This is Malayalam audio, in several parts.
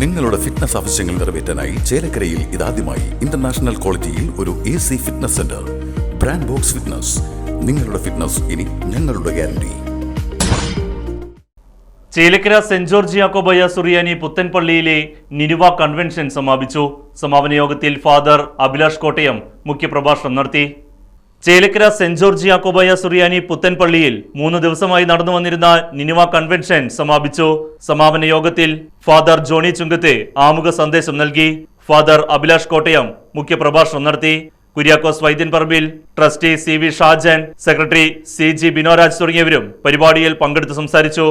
നിങ്ങളുടെ ഫിറ്റ്നസ് ആവശ്യങ്ങൾ നിറവേറ്റാനായി ചേലക്കരയിൽ ഇതാദ്യമായി ഇന്റർനാഷണൽ ക്വാളിറ്റിയിൽ ഒരു A C fitness center brand box fitness നിങ്ങളുടെ ഫിറ്റ്നസ് ഇനി ഞങ്ങളുടെ guarantee Chelakkara saint George Yakobaya സുറിയാനി പുത്തൻപള്ളിയിലെ നിരുവ കൺവെൻഷൻ സമാപിച്ചു. സമാപന യോഗത്തിൽ ഫാദർ അഭിലാഷ് കോട്ടയം മുഖ്യപ്രഭാഷണം നടത്തി. ചേലക്കര സെന്റ് ജോർജ് യാക്കോബായ സുറിയാനി പുത്തൻപള്ളിയിൽ മൂന്ന് ദിവസമായി നടന്നു വന്നിരുന്ന നിനുവ കൺവെൻഷൻ സമാപിച്ചു. സമാപന യോഗത്തിൽ ഫാദർ ജോണി ചുങ്കത്തെ ആമുഖ സന്ദേശം നൽകി. ഫാദർ അഭിലാഷ് കോട്ടയം മുഖ്യപ്രഭാഷണം നടത്തി. Kuriakose Vaidyanparambil trustee C V Shajan secretary C G Binoraj തുടങ്ങിയവരും പരിപാടിയിൽ പങ്കെടുത്ത് സംസാരിച്ചു.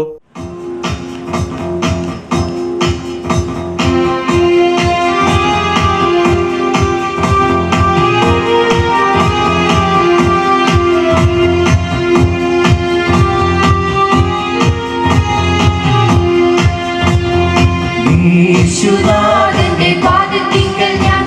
പാദത്തിങ്കൽ ഞാൻ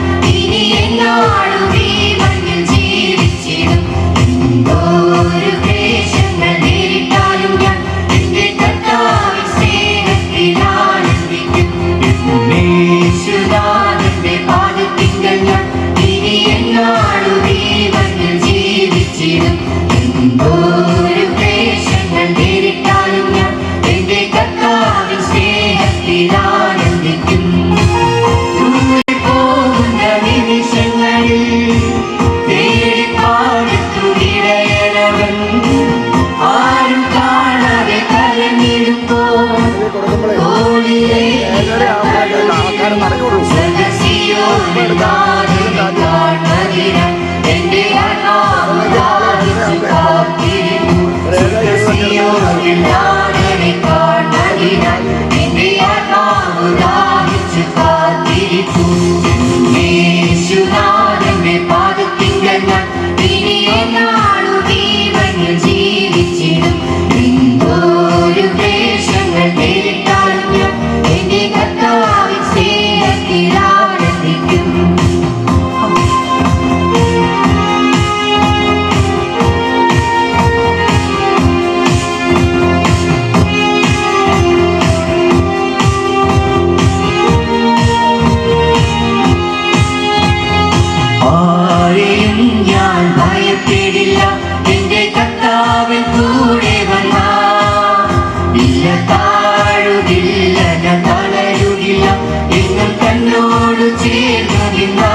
ജീവിച്ചിടും. എന്റെ കർത്താവിൻ സ്നേഹത്തിൽ ജീവിച്ചിടും. ആത്മാവ് ദാഹിച്ചു കാത്തിരിപ്പു. യേശുനാഥന്റെ പാദത്തിങ്കൽ ഇനി എന്നാളും ഈ മണ്ണിൽ Keep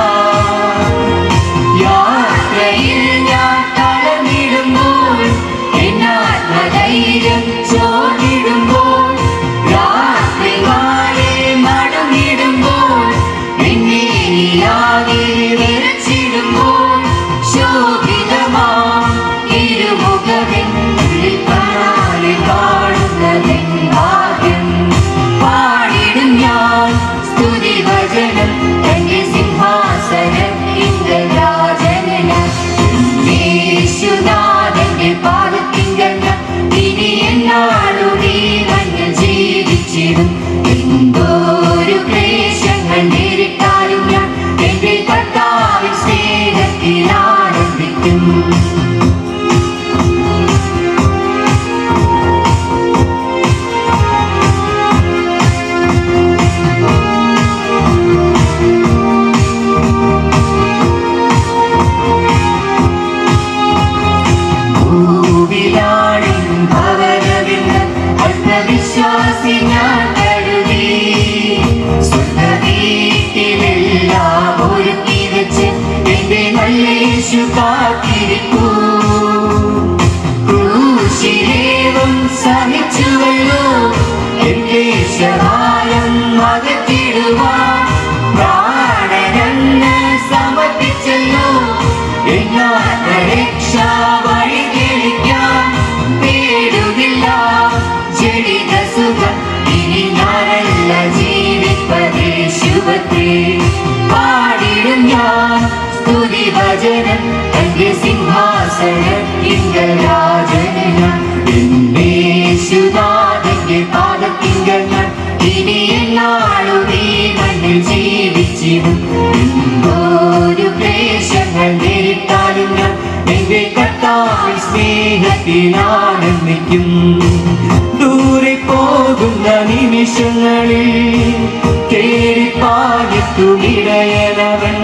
അല്പവിശ്വാസി ഞാൻ കരുതി. സ്വന്തം വീട്ടിലെല്ലാം ഒരുക്കി വെച്ച് എന്റെ നല്ല യേശു കാത്തിരിപ്പൂ. വാസനത്തിങ്ക രാജന് ഞാൻ എന്നേശുനാഥന്റെ ഇനി എല്ലാളും ഈ മണ്ണിൽ ക്ലേശങ്ങൾ നേരിട്ടാലും ഞാൻ എന്റെ കർത്താവിൽ ദൂരെ പോകുന്ന നിമിഷങ്ങളിൽ തേടിപ്പാകത്തുമിടയനവൻ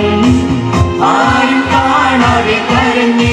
ആരും കാണാതെ കരഞ്ഞു